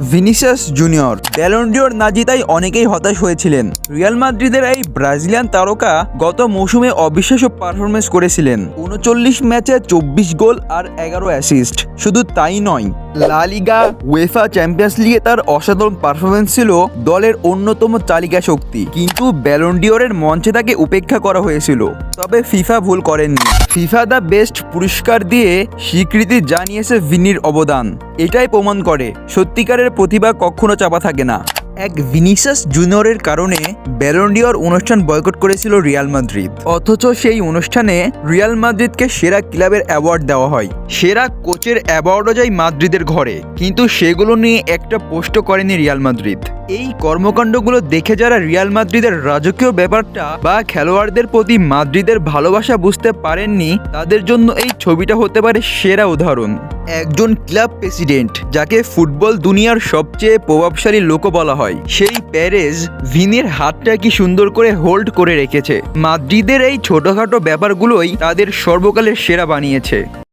Vinicius junior. Ballon d'Or না জিতায় অনেকেই হতাশ হয়েছিলেন। রিয়াল মাদ্রিদের এই ব্রাজিলিয়ান তারকা গত মৌসুমে অবিশ্বাস্য পারফরমেন্স করেছিলেন। উনচল্লিশ ম্যাচে চব্বিশ গোল আর এগারো অ্যাসিস্ট শুধু তাই নয় লা লিগা ওয়েফা চ্যাম্পিয়ন্স লিগে তার অসাধারণ পারফরমেন্স ছিল দলের অন্যতম চালিকা শক্তি কিন্তু ব্যালন্ডিওরের মঞ্চে তাকে উপেক্ষা করা হয়েছিল। তবে ফিফা ভুল করেননি। ফিফা দ্য বেস্ট পুরস্কার দিয়ে স্বীকৃতি জানিয়েছে ভিনির অবদান। এটাই প্রমাণ করে, সত্যিকারের প্রতিভা কখনো চাপা থাকে না। এক ভিনিসাস জুনিয়রের কারণে ব্যালন্ডিওর অনুষ্ঠান বয়কট করেছিল রিয়াল মাদ্রিদ। অথচ সেই অনুষ্ঠানে রিয়াল মাদ্রিদকে সেরা ক্লাবের অ্যাওয়ার্ড দেওয়া হয়। সেরা কোচের অ্যাওয়ার্ডও যায় মাদ্রিদের ঘরে। কিন্তু সেগুলো নিয়ে একটা পোস্টও করেনি রিয়াল মাদ্রিদ। এই কর্মকাণ্ডগুলো দেখে যারা রিয়াল মাদ্রিদের রাজকীয় ব্যাপারটা বা খেলোয়াড়দের প্রতি মাদ্রিদের ভালোবাসা বুঝতে পারেননি, তাদের জন্য এই ছবিটা হতে পারে সেরা উদাহরণ। একজন ক্লাব প্রেসিডেন্ট, যাকে ফুটবল দুনিয়ার সবচেয়ে প্রভাবশালী লোকও বলা হয়, সেই প্যারেজ ভিনের হাতটা কি সুন্দর করে হোল্ড করে রেখেছে। মাদ্রিদের এই ছোটখাটো ব্যাপারগুলোই তাদের সর্বকালের সেরা বানিয়েছে।